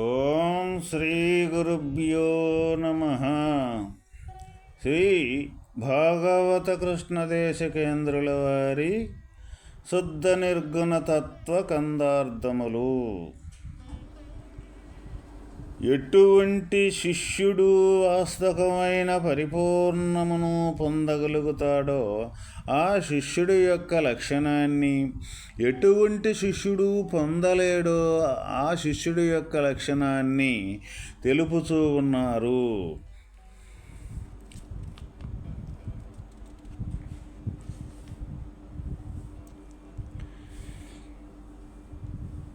ఓం శ్రీ గురుభ్యో నమ. శ్రీ భాగవత కృష్ణదేశ కేంద్రుల వారి శుద్ధ నిర్గుణ తత్వ కందార్థములు. ఎటువంటి శిష్యుడు వాస్తవమైన పరిపూర్ణమును పొందగలుగుతాడో ఆ శిష్యుడి యొక్క లక్షణాన్ని ఎటువంటి శిష్యుడు పొందలేడో ఆ శిష్యుడి యొక్క లక్షణాన్ని తెలుపుతూ ఉన్నారు.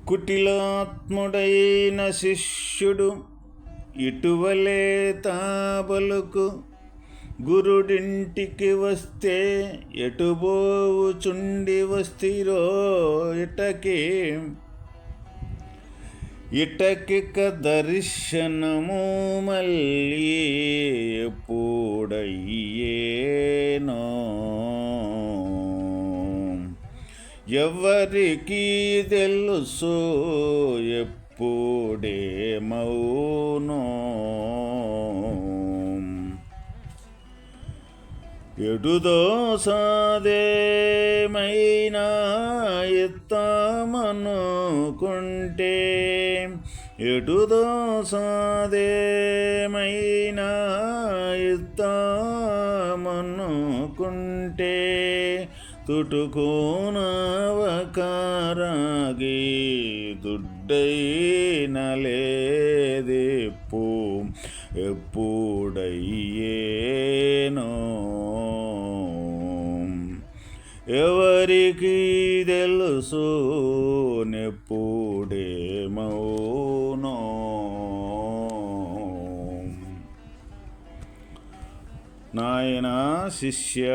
కుటిలాత్ముడైన శిష్యుడు ఇటువలే తాబలుకు గురుడింటికి వస్తే ఎటుబోవుచుండి వస్తిరో ఇటకి? ఇటకిక దర్శనము మళ్ళీ ఎప్పుడయ్యే? ఎవరికి తెలుసు ఎప్పుడే మౌనో. ఎటుదో సాదేమైనా ఎత్తామనుకుంటే ఎటుదో సాదేమైనా ఎత్తామనుకుంటే ತುಟುಕೋನವಕಾರಾಗಿ ದುಡ್ಡೈನಲೇದಿಪ್ಪು ఎప్పుడయ్యేనో ఎవరికి తెలుసు నెప్పుడేమౌనో నాయన శిష్య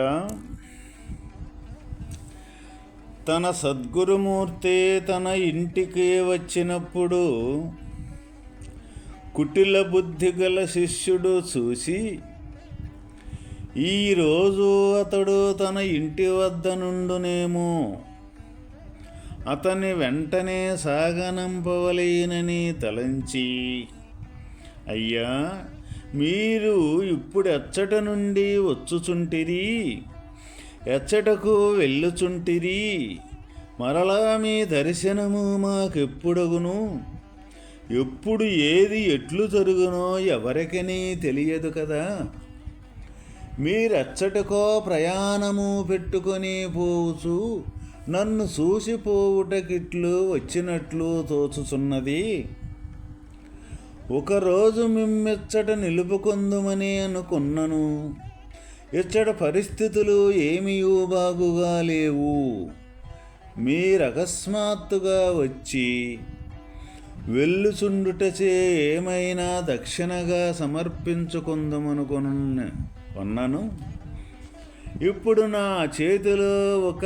తన సద్గురుమూర్తి తన ఇంటికి వచ్చినప్పుడు కుటిల బుద్ధి గల శిష్యుడు చూసి ఈరోజు అతడు తన ఇంటి వద్ద నుండునేమో. అతని వెంటనే సాగనంపవలేనని తలంచి అయ్యా మీరు ఇప్పుడు ఎచ్చట నుండి వచ్చుచుంటిరి. ఎచ్చటకు వెళ్ళుచుంటిరి. మరలా మీ దర్శనము మాకెప్పుడగును? ఎప్పుడు ఏది ఎట్లు జరుగునో ఎవరికని తెలియదు కదా. మీరెచ్చటకో ప్రయాణము పెట్టుకొని పోవచ్చు నన్ను చూసిపోవుటకిట్లు వచ్చినట్లు తోచుచున్నది. ఒకరోజు మిమ్మెచ్చట నిలుపుకొందుమని అనుకున్నను. ఇచ్చట పరిస్థితులు ఏమీయూ బాగుగా లేవు. మీరకస్మాత్తుగా వచ్చి వెళ్ళుచుండుటచే ఏమైనా దక్షిణగా సమర్పించుకుందామనుకున్న కొన్నాను. ఇప్పుడు నా చేతిలో ఒక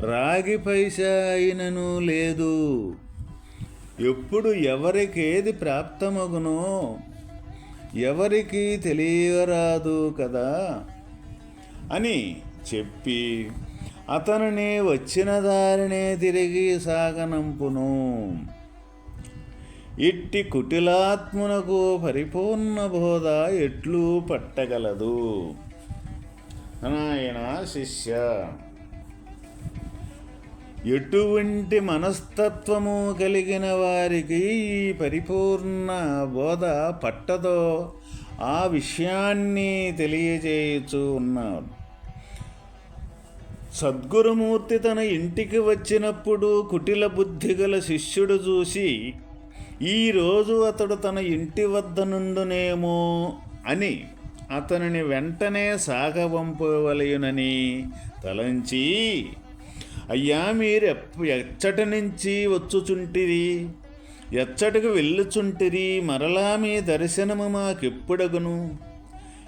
రాగి పైసా అయినను లేదు. ఎప్పుడు ఎవరికేది ప్రాప్తమగునో ఎవరికి తెలియరాదు కదా? అని చెప్పి అతనిని వచ్చిన దారినే తిరిగి సాగనంపును. ఇట్టి కుటిలాత్మునకు పరిపూర్ణ బోధ ఎట్లు పట్టగలదు. నాయన శిష్య ఎటువంటి మనస్తత్వము కలిగిన వారికి ఈ పరిపూర్ణ బోధ పట్టదో ఆ విషయాన్ని తెలియజేయుచు ఉన్నాడు. సద్గురుమూర్తి తన ఇంటికి వచ్చినప్పుడు కుటిల బుద్ధి గల శిష్యుడు చూసి ఈరోజు అతడు తన ఇంటి వద్ద నుండునేమో అని అతనిని వెంటనే సాగవంపవలయునని తలంచి అయ్యా మీరు ఎచ్చట నుంచి వచ్చుచుంటిరి ఎచ్చటకు వెళ్ళుచుంటిరి మరలా మీ దర్శనము మాకెప్పుడగును?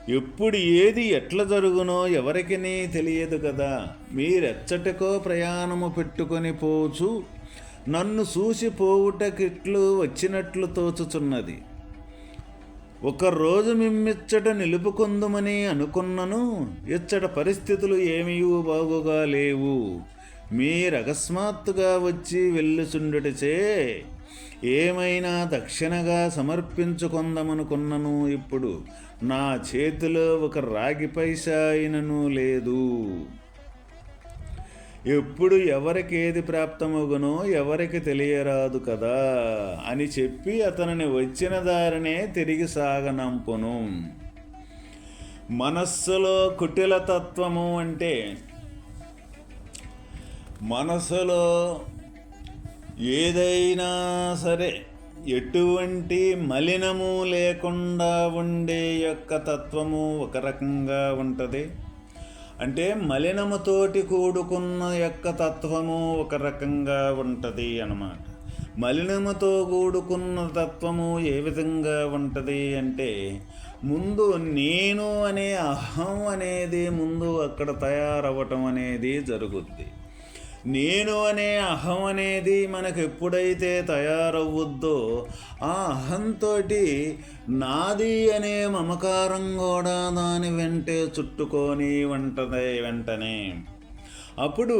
ఎప్పుడు ఏది ఎట్లా జరుగునో ఎవరికి తెలియదు కదా. మీరెచ్చటకో ప్రయాణము పెట్టుకొని పోచు నన్ను చూసి పోవుటకిట్లు వచ్చినట్లు తోచుచున్నది. ఒకరోజు మిమ్మిచ్చట నిలుపుకుందుమని అనుకున్నను ఇచ్చట పరిస్థితులు ఏమీ బాగుగా లేవు. మీరు అకస్మాత్తుగా వచ్చి వెళ్ళుచుండుటచే ఏమైనా దక్షిణగా సమర్పించుకుందామనుకున్నను ఇప్పుడు నా చేతిలో ఒక రాగి పైసా అయినను లేదు. ఎప్పుడు ఎవరికి ఏది ప్రాప్తమగునో ఎవరికి తెలియరాదు కదా అని చెప్పి అతనిని వచ్చిన దారినే తిరిగి సాగనంపును. మనస్సులో కుటిల తత్వము అంటే మనసులో ఏదైనా సరే ఎటువంటి మలినము లేకుండా ఉండే యొక్క తత్వము ఒక రకంగా ఉంటుంది. అంటే మలినముతోటి కూడుకున్న యొక్క తత్వము ఒక రకంగా ఉంటుంది అన్నమాట. మలినముతో కూడుకున్న తత్వము ఏ విధంగా ఉంటుంది అంటే ముందు నేను అనే అహం అనేది ముందు అక్కడ తయారవ్వటం అనేది జరుగుద్ది. నేను అనే అహం అనేది మనకు ఎప్పుడైతే తయారవుద్దో ఆ అహంతో నాది అనే మమకారం కూడా దాని వెంటే చుట్టుకొని ఉంటది వెంటనే. అప్పుడు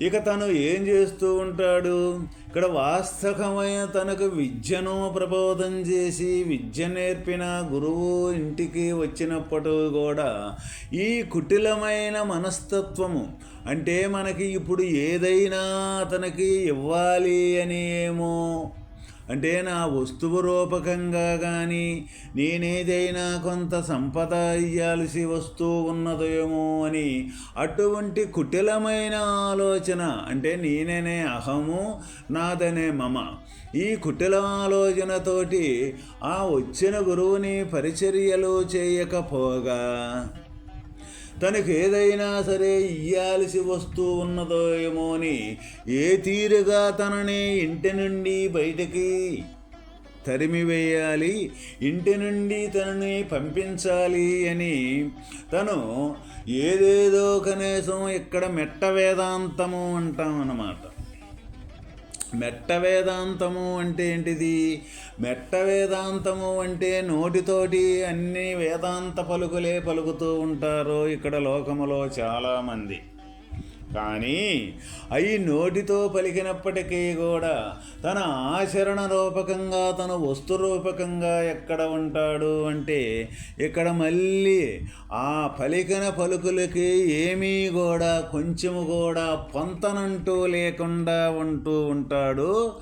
ఇక తను ఏం చేస్తూ ఉంటాడు? ఇక్కడ వాస్తవమైన తనకు విద్యను ప్రబోధం చేసి విద్య నేర్పిన గురువు ఇంటికి వచ్చినప్పుడు కూడా ఈ కుటిలమైన మనస్తత్వము అంటే మనకి ఇప్పుడు ఏదైనా అతనికి ఇవ్వాలి అని ఏమో అంటే నా వస్తువు రూపకంగా కానీ నేనేదైనా కొంత సంపద ఇయ్యాల్సి వస్తూ ఉన్నదేమో అని అటువంటి కుటిలమైన ఆలోచన అంటే నేననే అహము నాదనే మమ. ఈ కుటిల ఆలోచనతోటి ఆ వచ్చిన గురువుని పరిచర్యలు చేయకపోగా. తనకు ఏదైనా సరే ఇయ్యాల్సి వస్తూ ఉన్నదో ఏమో అని ఏ తీరుగా తనని ఇంటి నుండి బయటకి తరిమివేయాలి ఇంటి నుండి తనని పంపించాలి అని తను ఏదేదో కనీసం ఇక్కడ మెట్ట వేదాంతము అంటాం అన్నమాట మెట్ట వేదాంతము అంటే ఏంటిది? మెట్ట వేదాంతము అంటే నోటితోటి అన్ని వేదాంత పలుకులే పలుకుతూ ఉంటారు ఇక్కడ లోకములో చాలామంది. కానీ అయి నోటితో పలికినప్పటికీ కూడా తన ఆచరణ రూపకంగా తన వస్తు రూపకంగా ఎక్కడ ఉంటాడు అంటే ఇక్కడ మళ్ళీ ఆ పలికిన పలుకులకి ఏమీ కూడా కొంచెము కూడా పొంతనంటూ లేకుండా ఉంటూ ఉంటాడు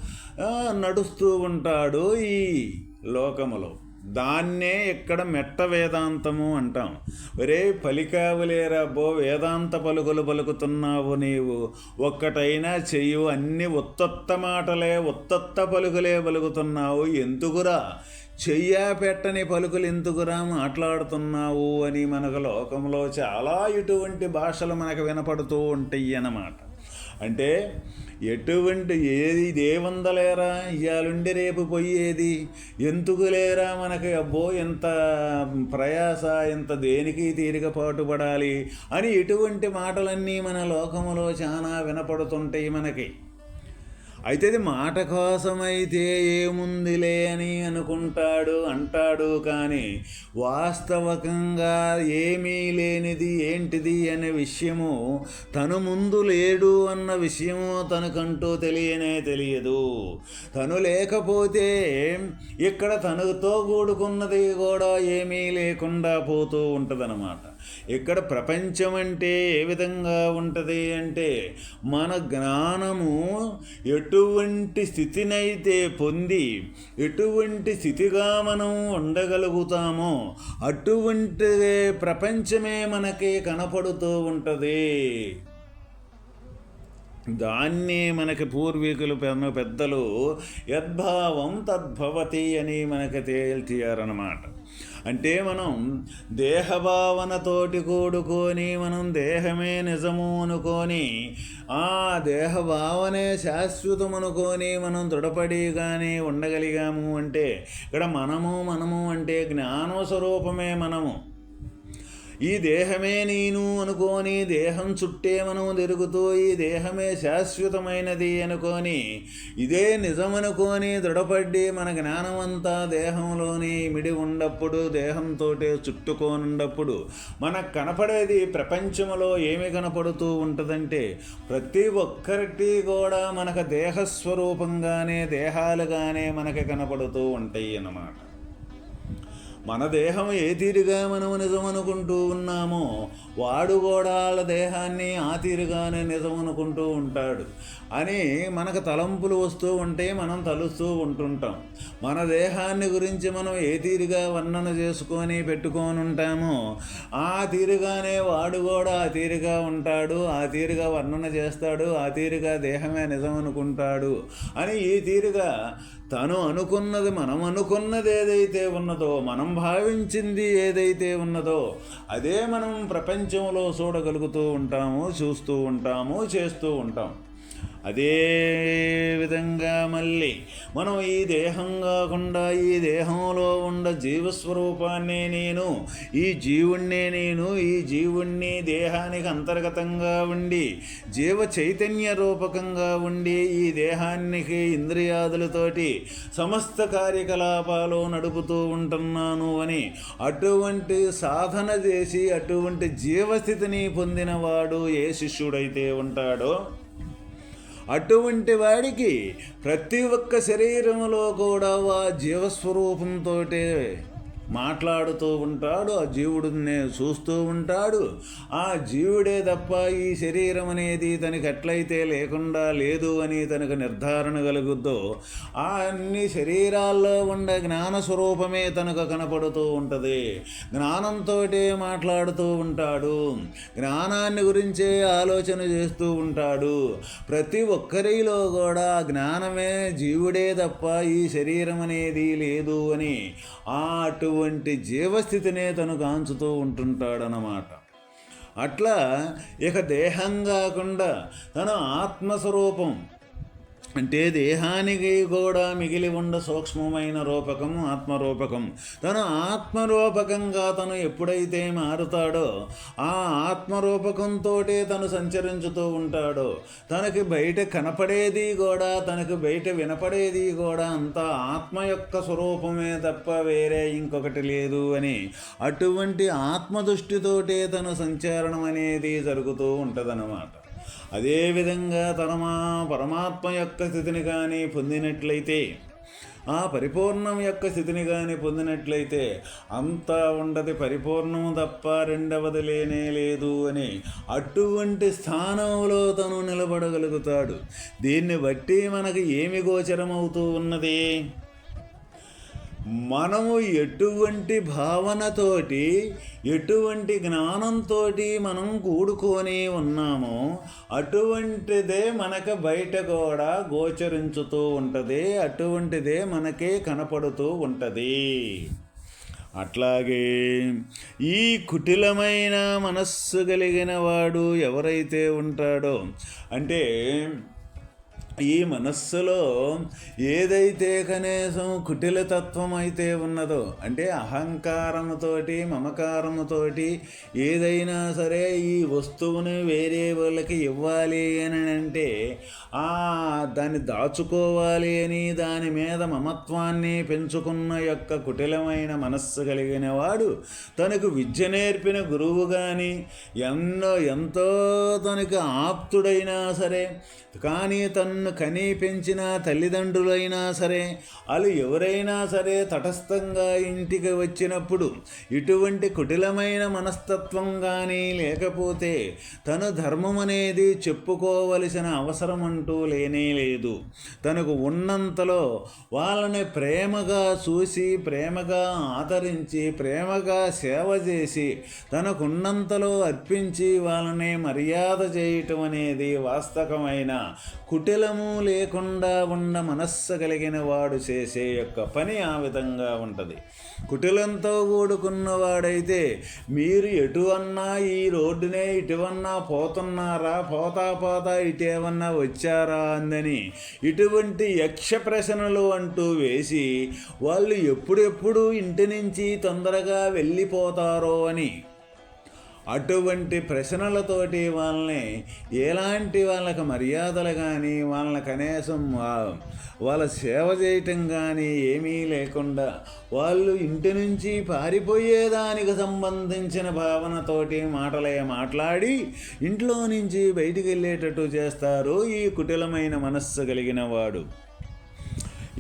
నడుస్తూ ఉంటాడు ఈ లోకములో. దాన్నే ఇక్కడ మెట్ట వేదాంతము అంటాం. ఒరే పలికావులేరా బో వేదాంత పలుకులు పలుకుతున్నావు నీవు. ఒక్కటైనా చెయ్యు అన్ని ఉత్తత్త మాటలే ఉత్తత్త పలుకులే పలుకుతున్నావు. ఎందుకురా? చెయ్యా పెట్టని పలుకులు ఎందుకురా మాట్లాడుతున్నావు అని మనకు లోకంలో చాలా ఇటువంటి భాషలు మనకు వినపడుతూ ఉంటాయి అన్నమాట. అంటే ఎటువంటి ఏది దేవందలేరా? ఇవాళుండి రేపు పోయేది? ఎందుకు లేరా మనకి? అబ్బో ఎంత ప్రయాస ఎంత దేనికి తీరిక పాటుపడాలి? అని ఎటువంటి మాటలన్నీ మన లోకములో చాలా వినపడుతుంటాయి మనకి. అయితే అది మాట కోసమైతే ఏముందిలే అని అనుకుంటాడు అంటాడు కానీ వాస్తవకంగా ఏమీ లేనిది ఏంటిది అనే విషయము తను ముందు లేడు అన్న విషయము తనకంటూ తెలియనే తెలియదు. తను లేకపోతే ఇక్కడ తనతో కూడుకున్నది కూడా ఏమీ లేకుండా పోతూ ఉంటుందన్నమాట. ఇక్కడ ప్రపంచం అంటే ఏ విధంగా ఉంటుంది అంటే మన జ్ఞానము ఎటువంటి స్థితినైతే పొంది ఎటువంటి స్థితిగా మనం ఉండగలుగుతామో అటువంటి ప్రపంచమే మనకి కనపడుతూ ఉంటుంది. దాన్ని మనకి పూర్వీకులు పెద్దలు యద్భావం తద్భవతి అని మనకి తేల్చారనమాట అంటే మనం దేహభావనతోటి కూడుకొని మనం దేహమే నిజము అనుకొని ఆ దేహభావనే శాశ్వతం అనుకొని మనం దృఢపడి కానీ ఉండగలిగాము అంటే ఇక్కడ మనము మనము అంటే జ్ఞానస్వరూపమే మనము. ఈ దేహమే నేను అనుకోని దేహం చుట్టే మనం తిరుగుతూ ఈ దేహమే శాశ్వతమైనది అనుకొని ఇదే నిజమనుకోని దృఢపడి మన జ్ఞానమంతా దేహంలోని మిడి ఉన్నప్పుడు దేహంతో చుట్టుకోనున్నప్పుడు మనకు కనపడేది ప్రపంచంలో ఏమి కనపడుతూ ఉంటుందంటే ప్రతి ఒక్కరికి కూడా మనకు దేహస్వరూపంగానే దేహాలుగానే మనకి కనపడుతూ ఉంటాయి అన్నమాట. మన దేహం ఏ తీరుగా మనం నిజం అనుకుంటూ ఉన్నామో వాడు కూడా వాళ్ళ దేహాన్ని ఆ తీరుగానే నిజం అనుకుంటూ ఉంటాడు. అని మనకు తలంపులు వస్తూ ఉంటే మనం తలుస్తూ ఉంటుంటాం. మన దేహాన్ని గురించి మనం ఏ తీరుగా వర్ణన చేసుకొని పెట్టుకొని ఉంటామో ఆ తీరుగానే వాడు కూడా ఆ తీరుగా ఉంటాడు ఆ తీరుగా వర్ణన చేస్తాడు ఆ తీరుగా దేహమే నిజం అనుకుంటాడు అని ఈ తీరుగా తను అనుకున్నది మనం అనుకున్నది ఏదైతే ఉన్నదో మనం భావించింది ఏదైతే ఉన్నదో అదే మనం ప్రపంచంలో చూడగలుగుతూ ఉంటాము చూస్తూ ఉంటాము చేస్తూ ఉంటాం. అదే విధంగా మళ్ళీ మనం ఈ దేహం కాకుండా ఈ దేహంలో ఉండ జీవస్వరూపాన్నే నేను ఈ జీవుణ్ణే నేను ఈ జీవుణ్ణి దేహానికి అంతర్గతంగా ఉండి జీవ చైతన్య రూపకంగా ఉండి ఈ దేహానికి ఇంద్రియాదులతోటి సమస్త కార్యకలాపాలు నడుపుతూ ఉంటున్నాను అని అటువంటి సాధన చేసి అటువంటి జీవస్థితిని పొందినవాడు ఏ శిష్యుడైతే ఉంటాడో అటువంటి వాడికి ప్రతి ఒక్క శరీరంలో కూడా ఆ జీవస్వరూపంతో మాట్లాడుతూ ఉంటాడు ఆ జీవుడిని చూస్తూ ఉంటాడు. ఆ జీవుడే తప్ప ఈ శరీరం అనేది తనకి ఎట్లయితే లేకుండా లేదు అని తనకు నిర్ధారణ కలుగుద్దో ఆ అన్ని శరీరాల్లో ఉండే జ్ఞాన స్వరూపమే తనకు కనపడుతూ ఉంటుంది. జ్ఞానంతో మాట్లాడుతూ ఉంటాడు. జ్ఞానాన్ని గురించే ఆలోచన చేస్తూ ఉంటాడు. ప్రతి ఒక్కరిలో కూడా జ్ఞానమే జీవుడే తప్ప ఈ శరీరం అనేది లేదు అని ఆ అటువంటి జీవస్థితినే తను కాంచుతూ ఉంటుంటాడనమాట అట్లా ఇక దేహం కాకుండా తన ఆత్మస్వరూపం అంటే దేహానికి కూడా మిగిలి ఉండ సూక్ష్మమైన రూపకం ఆత్మరూపకం. తను ఆత్మరూపకంగా తను ఎప్పుడైతే మారుతాడో ఆ ఆత్మరూపకంతో తను సంచరించుతూ ఉంటాడో తనకి బయట కనపడేది కూడా తనకు బయట వినపడేది కూడా అంతా ఆత్మ యొక్క స్వరూపమే తప్ప వేరే ఇంకొకటి లేదు అని అటువంటి ఆత్మదృష్టితోటే తను సంచరణం అనేది జరుగుతూ ఉంటుందన్నమాట. అదేవిధంగా తనమా పరమాత్మ యొక్క స్థితిని కానీ పొందినట్లయితే ఆ పరిపూర్ణం యొక్క స్థితిని కానీ పొందినట్లయితే అంతా ఉండదు పరిపూర్ణము తప్ప రెండవది లేనే లేదు అని అటువంటి స్థానంలో తను నిలబడగలుగుతాడు. దీన్ని బట్టి మనకు ఏమి గోచరమవుతూ ఉన్నది? మనము ఎటువంటి భావనతోటి ఎటువంటి జ్ఞానంతో మనం కూడుకొని ఉన్నామో అటువంటిదే మనకు బయట కూడా గోచరించుతూ ఉంటుంది అటువంటిదే మనకే కనపడుతూ ఉంటుంది. అట్లాగే ఈ కుటిలమైన మనస్సు కలిగిన వాడు ఎవరైతే ఉంటాడో అంటే ఈ మనస్సులో ఏదైతే కనీసం కుటిలతత్వం అయితే ఉన్నదో అంటే అహంకారముతోటి మమకారముతోటి ఏదైనా సరే ఈ వస్తువుని వేరే వాళ్ళకి ఇవ్వాలి అని అంటే ఆ దాన్ని దాచుకోవాలి అని దాని మీద మమత్వాన్ని పెంచుకున్న యొక్క కుటిలమైన మనస్సు కలిగిన వాడు తనకు విద్య నేర్పిన గురువు కానీ ఎన్నో ఎంతో తనకు ఆప్తుడైనా సరే కానీ తన్ను కనీ పెంచిన తల్లిదండ్రులైనా సరే వాళ్ళు ఎవరైనా సరే తటస్థంగా ఇంటికి వచ్చినప్పుడు ఇటువంటి కుటిలమైన మనస్తత్వం కానీ లేకపోతే తను ధర్మం అనేది చెప్పుకోవలసిన అవసరం అంటూ లేనే లేదు. తనకు ఉన్నంతలో వాళ్ళని ప్రేమగా చూసి ప్రేమగా ఆదరించి ప్రేమగా సేవ చేసి తనకున్నంతలో అర్పించి వాళ్ళని మర్యాద చేయటం అనేది వాస్తవమైన కుటిలం కుటిలము లేకుండా ఉన్న మనస్సు కలిగిన వాడు చేసే యొక్క పని ఆ విధంగా ఉంటుంది. కుటిలంతో కూడుకున్నవాడైతే మీరు ఎటువన్నా ఈ రోడ్డునే ఇటువన్నా పోతున్నారా పోతా పోతా ఇటేమన్నా వచ్చారా అందని ఇటువంటి యక్ష ప్రశ్నలు అంటూ వేసి వాళ్ళు ఎప్పుడెప్పుడు ఇంటి నుంచి తొందరగా వెళ్ళిపోతారో అని అటువంటి ప్రశ్నలతోటి వాళ్ళని ఎలాంటి వాళ్ళకి మర్యాదలు కానీ వాళ్ళని కనీసం వాళ్ళ సేవ చేయటం కానీ ఏమీ లేకుండా వాళ్ళు ఇంటి నుంచి పారిపోయేదానికి సంబంధించిన భావనతోటి మాటలే మాట్లాడి ఇంట్లో నుంచి బయటికి వెళ్ళేటట్టు చేస్తారు ఈ కుటిలమైన మనస్సు కలిగిన వాడు.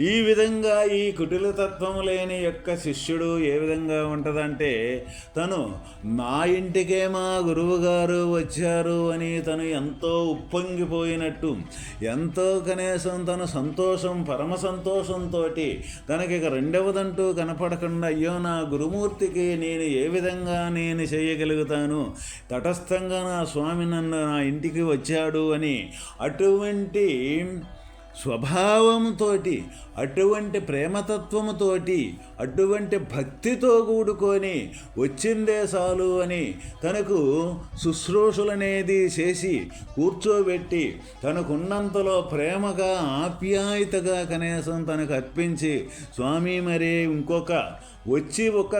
ఈ విధంగా ఈ కుటిలతత్వం లేని యొక్క శిష్యుడు ఏ విధంగా ఉంటుందంటే తను మా ఇంటికే మా గురువుగారు వచ్చారు అని తను ఎంతో ఉప్పొంగిపోయినట్టు ఎంతో కనీసం తన సంతోషం పరమ సంతోషంతో తనకి ఇక రెండవదంటూ కనపడకుండా అయ్యో నా గురుమూర్తికి నేను ఏ విధంగా నేను చేయగలుగుతాను? తటస్థంగా నా స్వామి నన్ను నా ఇంటికి వచ్చాడు అని అటువంటి స్వభావముతోటి అటువంటి ప్రేమతత్వముతోటి అటువంటి భక్తితో కూడుకొని వచ్చిందే చాలు అని తనకు శుశ్రూషలనేది చేసి కూర్చోబెట్టి తనకున్నంతలో ప్రేమగా ఆప్యాయతగా కనీసం తనకు అర్పించి స్వామి మరి ఇంకొక వచ్చి ఒక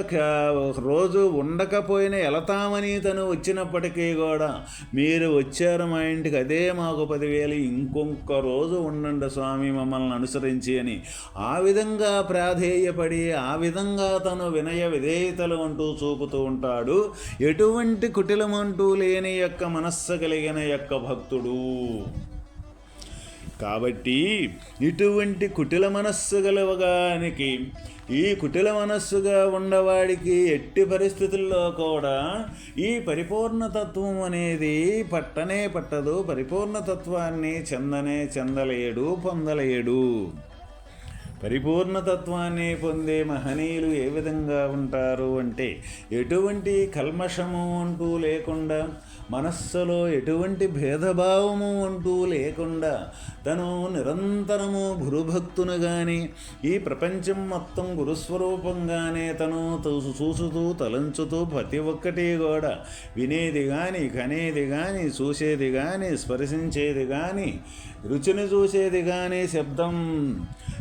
రోజు ఉండకపోయినా వెళతామని తను వచ్చినప్పటికీ కూడా మీరు వచ్చారు మా ఇంటికి అదే మాకు పదివేలు ఇంకొక రోజు ఉండండి స్వామి మమ్మల్ని అనుసరించి అని. ఆ విధంగా ప్రాధేయపడి ఆ విధంగా తను వినయ విధేయతలు అంటూ చూపుతూ ఉంటాడు. ఎటువంటి కుటిలమంటూ లేని యొక్క మనస్సు కలిగిన యొక్క భక్తుడు. కాబట్టి ఇటువంటి కుటిల మనస్సు గలవగానికి ఈ కుటిల మనస్సుగా ఉన్నవాడికి ఎట్టి పరిస్థితుల్లో కూడా ఈ పరిపూర్ణతత్వం అనేది పట్టనే పట్టదు. పరిపూర్ణతత్వాన్ని చెందనే చెందలేడు పొందలేడు. పరిపూర్ణతత్వాన్ని పొందే మహనీయులు ఏ విధంగా ఉంటారు అంటే ఎటువంటి కల్మషము అంటూ లేకుండా మనస్సులో ఎటువంటి భేదభావము అంటూ లేకుండా తను నిరంతరము గురుభక్తును కానీ ఈ ప్రపంచం మొత్తం గురుస్వరూపంగానే తను చూసుతూ తలంచుతూ ప్రతి ఒక్కటి కూడా వినేది కానీ కనేది కానీ చూసేది కానీ స్పర్శించేది కానీ రుచిని చూసేది కానీ శబ్దం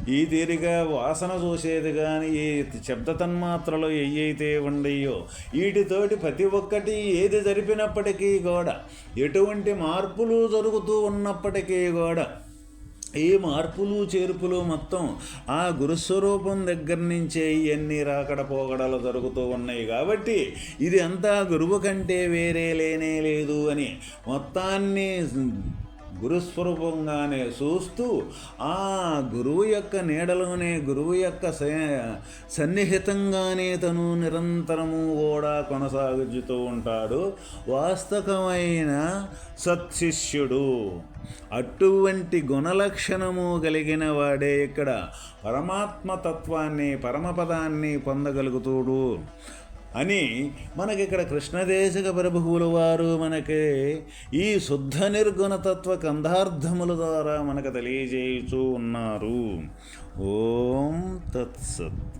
ఈ తీరిగా వాసన చూసేది కానీ ఈ శబ్ద తన్మాత్రలు ఏవైతే ఉండయో వీటితోటి ప్రతి ఒక్కటి ఏది జరిపినప్పటికీ కూడా ఎటువంటి మార్పులు జరుగుతూ ఉన్నప్పటికీ కూడా ఈ మార్పులు చేర్పులు మొత్తం ఆ గురుస్వరూపం దగ్గర నుంచే ఇవన్నీ రాకడ పోకడలు జరుగుతూ ఉన్నాయి కాబట్టి ఇది అంతా గురువు కంటే వేరే లేనే లేదు అని మొత్తాన్ని గురుస్వరూపంగానే చూస్తూ ఆ గురువు యొక్క నీడలోనే గురువు యొక్క స- సన్నిహితంగానే తను నిరంతరము కూడా కొనసాగుతూ ఉంటాడు. వాస్తవమైన సత్శిష్యుడు. అటువంటి గుణలక్షణము కలిగిన వాడే ఇక్కడ పరమాత్మ తత్వాన్ని పరమపదాన్ని పొందగలుగుతాడు. అని మనకి ఇక్కడ కృష్ణదేశక ప్రభువుల వారు మనకి ఈ శుద్ధ నిర్గుణతత్వ కందార్థముల ద్వారా మనకు తెలియజేయుచూ ఉన్నారు. ఓం తత్సత్.